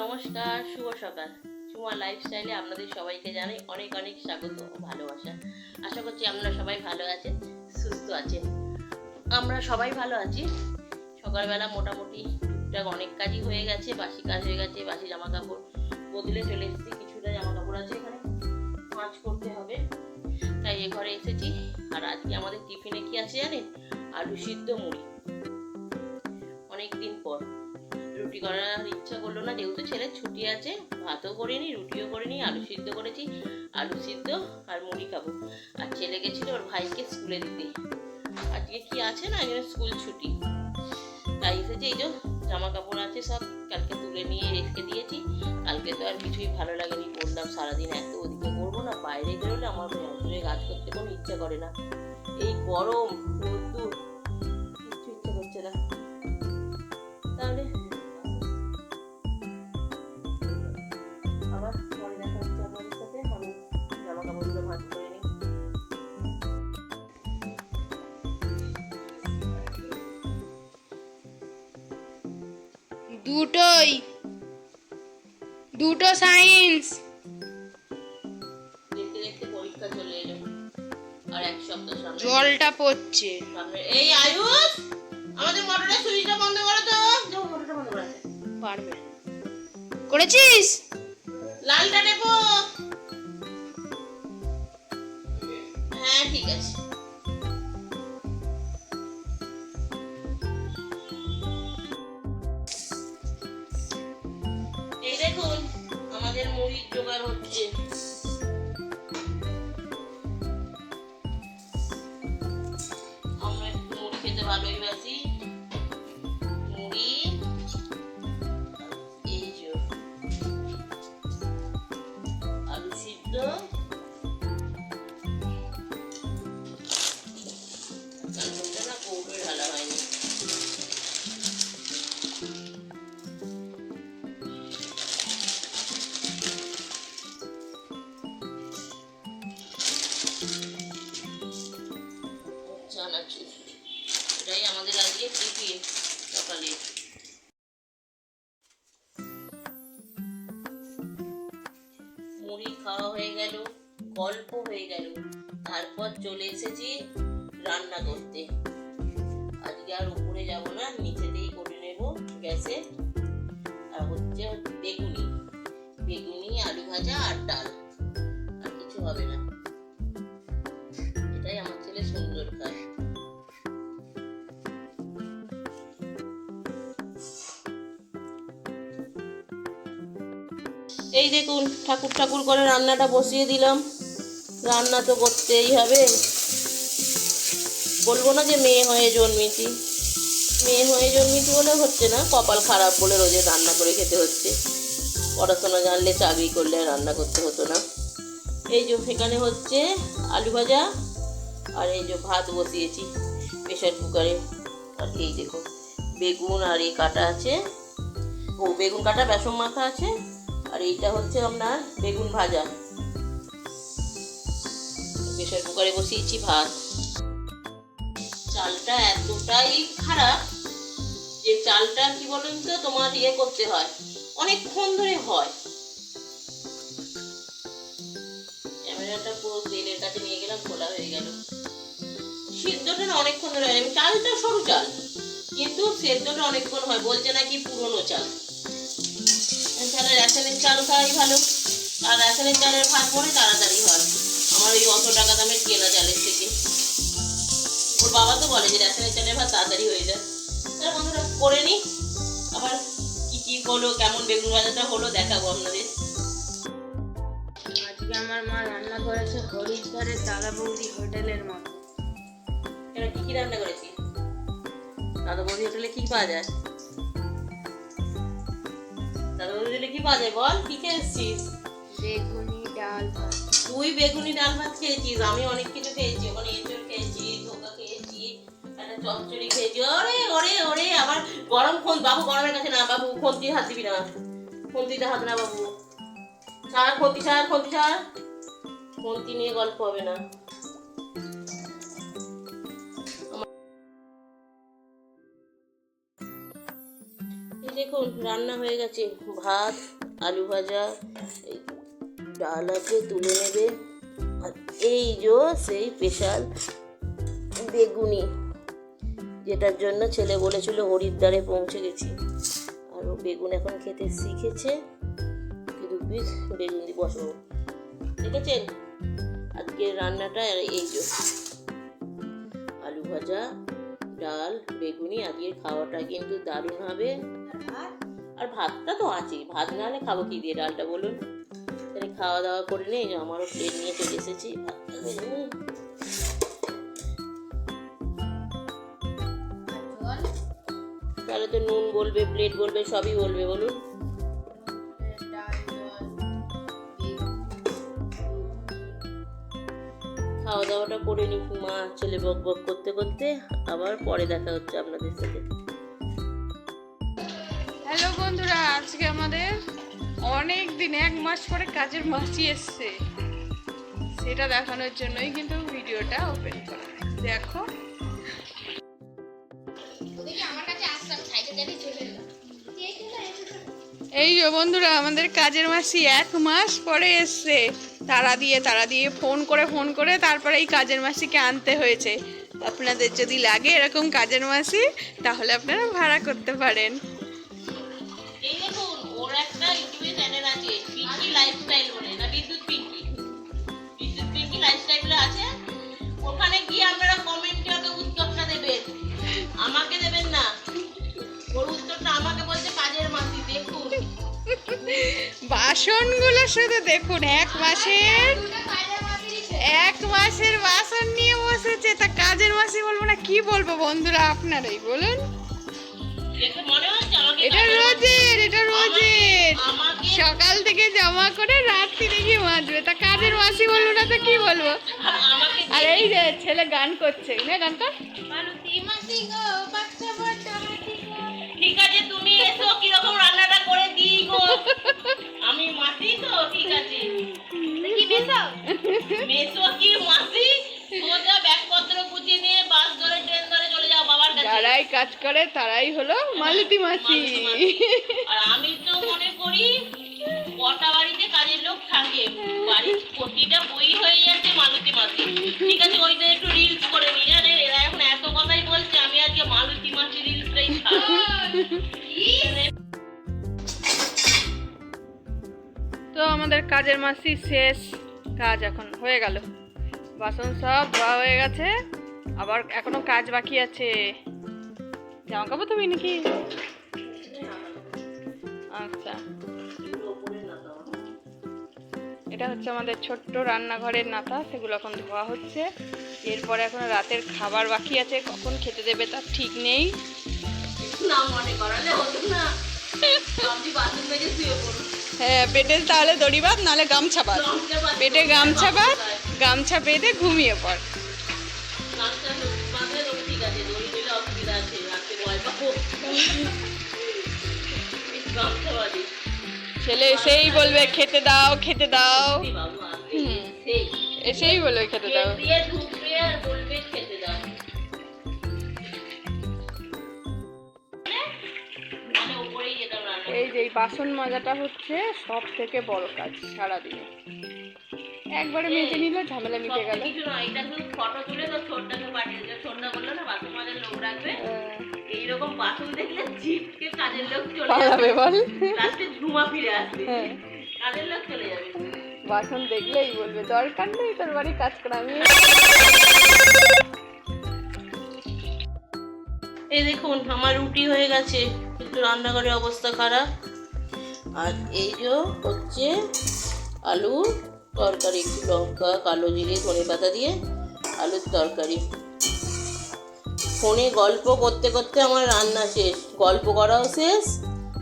নমস্কার, শুভ সকাল। চুমা লাইফস্টাইলে আপনাদের সবাইকে জানাই অনেক অনেক স্বাগত ও ভালোবাসা। আশা করছি আপনারা সবাই ভালো আছেন, সুস্থ আছেন। আমরা সবাই ভালো আছি। সকালবেলা মোটামুটি টুকটাক অনেক কাজই হয়ে গেছে, বাসি কাজ হয়ে গেছে, বাসি জামা কাপড় বদলে চলে এসেছি, কিছুটা জামা কাপড় আছে এখানে পাঁচ করতে হবে। তাই এ ঘরে এসেছি। আর আজকে আমাদের টিফিনে কি আছে জানেন? আলু সিদ্ধ মুড়ি। অনেক দিন পর। রুটি করার ইচ্ছা করল না, যেহেতু ছেলের ছুটি আছে, ভাতও করিনি, রুটিও করিনি, আলু সিদ্ধ করেছি, আলু সিদ্ধ আর মুড়ি খাব। আর ছেলে গেছিল ওর ভাইকে স্কুলে দিতে। আজকে কি আছে না একজন স্কুল ছুটি। তাই এসেছে, এই যে জামা কাপড় আছে সব, কালকে তুলে নিয়ে রেখে দিয়েছি। কালকে তো আর কিছুই ভালো লাগেনি, বললাম সারাদিন এত ওদিকে করব না, বাইরে বেরোলে আমার ভেতরে কাজ করতে কোনো ইচ্ছা করে না। এই গরম দুটোই। দুটো সায়েন্স দেখতে দেখতে পরীক্ষা চলে এলো। আর এক সপ্তাহ সামনে। জলটা পড়ছে। এই আয়ুষ আমাদের মোটরের সুইচটা বন্ধ করো তো। যাও মোটরটা বন্ধ করে পারবে। করেছিস? লালটা নেব হ্যাঁ ঠিক আছে। তারপর চলে এসেছি রান্না করতে। আজকে আর উপরে যাব না নিচে নিচেতেই করে নেব গ্যাসে। আর হচ্ছে বেগুনি। বেগুনি, আলু ভাজা আর ডাল। আর কিছু হবে না। এটাই আমার ছেলে সুন্দর কাজ। এই দেখুন, ঠাকুর ঠাকুর করে রান্নাটা বসিয়ে দিলাম। রান্না তো করতেই হবে। বলব না যে মেয়ে হয়ে জন্মেছি। মেয়ে হয়ে জন্মেছি বলে হচ্ছে না, কপাল খারাপ বলে রোজে রান্না করে খেতে হচ্ছে। পড়াশোনা জানলে চাকরি করলে রান্না করতে হতো না। এই যে সেখানে হচ্ছে আলু ভাজা, আর এই যে ভাত বসিয়েছি প্রেশার কুকারে। আর এই দেখো, বেগুন আর এই কাটা আছে। ও, বেগুন কাটা, বেসন মাথা আছে। আর এইটা হচ্ছে আপনার বেগুন ভাজা। প্রেশার কুকারে বসিয়েছি ভাত। চালটা এতটাই খারাপ যে চালটা, কি বলুন তো, তোমার ইয়ে করতে হয়। অনেকক্ষণ ধরে হয়। ক্যামেরাটা পুরো কাছে নিয়ে গেলাম, খোলা হয়ে গেল। সিদ্ধটা না অনেকক্ষণ ধরে হয়। চালটা সরু চাল, কিন্তু সেদ্ধটা অনেকক্ষণ হয়। বলছে নাকি পুরনো চাল। তাহলে রেশনের চাল খাওয়াই ভালো। আর রেশনের চালের ভাত তাড়াতাড়ি হয়। আমার ওই অত টাকা দামের কেনা চালের থেকে। ওর বাবা তো বলে যে রেশনের চালের ভাত তাড়াতাড়ি হয়ে যায়। তাহলে বন্ধুরা করে নি। আবার কি কি হলো কেমন বেগুন ভাজাটা হলো দেখাবো আপনাদের। আজকে আমার মা রান্না করেছে হরিদ্বারের দাদা বৌদি হোটেলের মতো কেন কি কি রান্না করেছি? দাদা বৌদি হোটেলে কি পাওয়া যায়? দাদা বৌদি হোটেলে কি পাওয়া যায় বল কি খেয়ে এসছিস? বেগুনি। ডাল তুই বেগুনি ডাল ভাত খেয়েছিস? আমি অনেক কিছু খেয়েছি। ওখানে এঁচড় খেয়েছি, ধোকা খেয়েছি চচ্চড়ি খেয়েছি। ওরে ওরে ওরে, আবার গরম ফোন। বাবু, গরমের কাছে না, বাবু খন্তি হাত দিবি না। খন্তিতে হাত না, বাবু। ছাড় খন্তি ছাড় খন্তি ছাড়। খন্তি নিয়ে গল্প হবে না। এই দেখুন, রান্না হয়ে গেছে। ভাত, আলু ভাজা এই ডাল আছে তুলে নেবে। আর এই যে সেই স্পেশাল বেগুনি, যেটার জন্য ছেলে বলেছিল হরিদ্বারে পৌঁছে গেছি। আর ও বেগুন এখন খেতে শিখেছে। পিস বেগুন দিয়ে বসাবো। দেখেছেন? আজকে রান্নাটা এই যে। আলু ভাজা, ডাল, বেগুনি, আজকের খাওয়াটা কিন্তু দারুণ হবে। আর ভাতটা তো আছেই। ভাত না হলে খাব কি দিয়ে ডালটা বলুন? খাওয়া দাওয়া করে নেই, আমারও প্লেট নিয়ে চলে এসেছি। তাহলে তো নুন বলবে প্লেট বলবে, সবই বলবে, বলুন খাওয়া দাওয়াটা করে নি মা ছেলে বক বক করতে করতে, আবার পরে দেখা হচ্ছে আপনাদের সাথে হ্যালো বন্ধুরা, আজকে আমাদের অনেক দিন এক মাস পরে কাজের মাসি এসছে। সেটা দেখানোর জন্যই কিন্তু ভিডিওটা ওপেন করা। দেখো। এই যে বন্ধুরা আমাদের কাজের মাসি এক মাস পরে এসছে। তারা দিয়ে তারা দিয়ে ফোন করে ফোন করে তারপরে এই কাজের মাসিকে আনতে হয়েছে। আপনাদের যদি লাগে এরকম কাজের মাসি তাহলে আপনারা ভাড়া করতে পারেন। শুধু দেখুন এক মাসের এক মাসের বাসন নিয়ে বসেছে। তা কাজের মাসি বলব না কি বলব বন্ধুরা আপনারাই বলুন। এটা রোজের এটা রোজের। সকাল থেকে জমা করে রাত্রি গিয়ে মাজবে। তা কাজের মাসি বলব না তো কি বলব? আর এই যে ছেলে গান করছে না গানটা তো কি মেসো। মেসো কি মাসি? সোজা ব্যাগপত্র গুছিয়ে নিয়ে বাস ধরে ট্রেন ধরে চলে যাও বাবার কাছে। যারাই কাজ করে তারাই হলো মালতি মাসি। আর আমি তো মনে করি কটা বাড়িতে কাজের লোক থাকে। বাড়ির প্রতিটা বই হয়ে যাচ্ছে মালতি মাসি। ঠিক আছে ওইটা একটু আমাদের কাজের মাসি শেষ কাজ এখন হয়ে গেল। বাসন সব ধোয়া হয়ে গেছে, আবার এখনও কাজ বাকি আছে। জামা কাপড় তুমি নাকি? আচ্ছা। এটা হচ্ছে আমাদের ছোট্ট রান্নাঘরের নাতা, সেগুলো এখন ধোয়া হচ্ছে। এরপরে এখন রাতের খাবার বাকি আছে, কখন খেতে দেবে তার ঠিক নেই। না মনে করালে হতো না। থেকে শুয়ে হ্যাঁ পেটে তাহলে দড়ি বাঁধ নাহলে গামছা বাঁধ। পেটে গামছা বাঁধ, গামছা বেঁধে ঘুমিয়ে পড়। ছেলে এসেই বলবে, খেতে দাও খেতে দাও। এসেই বলবে, খেতে দাও। বাসন মাজাটা হচ্ছে সব থেকে বড় কাজ সারাদিনে। একবারে মেজে নিলে ঝামেলা মিটে গেল। ফটো তুলে তো ছোটটাকে পাঠিয়ে দিও ছোটটা বলল না বাসন মাজার লোক রাখবে। এইরকম বাসন দেখলে জিপকে কাজের লোক চলে যাবে। বল। লাস্টে ধুমা ফিরে আসবে। হ্যাঁ। কাজের লোক চলে যাবে। বাসন দেখলেই বলবে দরকার নেই তোর বাড়ি কাজ করা আমি এই দেখুন আমার রুটি হয়ে গেছে। একটু রান্নাঘরের অবস্থা খারাপ। আর এই যে হচ্ছে আলু তরকারি, একটু লঙ্কা, কালো জিরে, ধনে পাতা দিয়ে আলুর তরকারি। ফোনে গল্প করতে করতে আমার রান্না শেষ। গল্প করাও শেষ,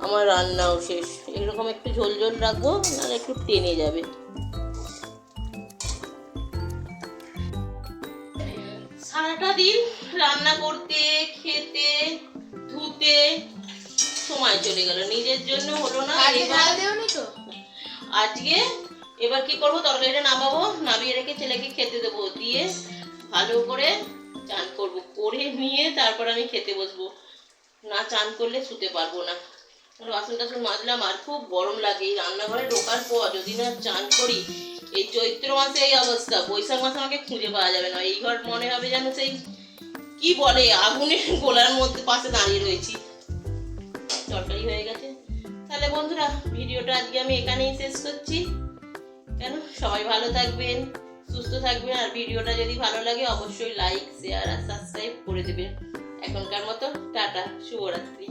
আমার রান্নাও শেষ। এরকম একটু ঝোল ঝোল রাখব, নাহলে একটু টেনে যাবে। সারাটা দিন রান্না করতে, খেতে, ধুতে সময় চলে গেল। নিজের জন্য হলো না আজকে এবার কি করব? তরকারিটা নামাবো নামিয়ে রেখে ছেলেকে খেতে দেবো। দিয়ে ভালো করে চান করব। করে নিয়ে তারপর আমি খেতে বসবো। না চান করলে শুতে পারব না। বাসন টাসন মাজলাম আর খুব গরম লাগে। এই রান্নাঘরে ঢোকার পর যদি না চান করি এই চৈত্র মাসে এই অবস্থা। বৈশাখ মাসে আমাকে খুঁজে পাওয়া যাবে না। এই ঘর মনে হবে যেন সেই কি বলে আগুনের গোলার মধ্যে পাশে দাঁড়িয়ে রয়েছি। তরকারি হয়ে গেছে। তাহলে বন্ধুরা, ভিডিওটা আজকে আমি এখানেই শেষ করছি। কেন? সবাই ভালো থাকবেন, সুস্থ থাকবেন, আর ভিডিওটা যদি ভালো লাগে, অবশ্যই লাইক শেয়ার আর সাবস্ক্রাইব করে দেবেন। এখনকার মতো, টাটা, শুভরাত্রি।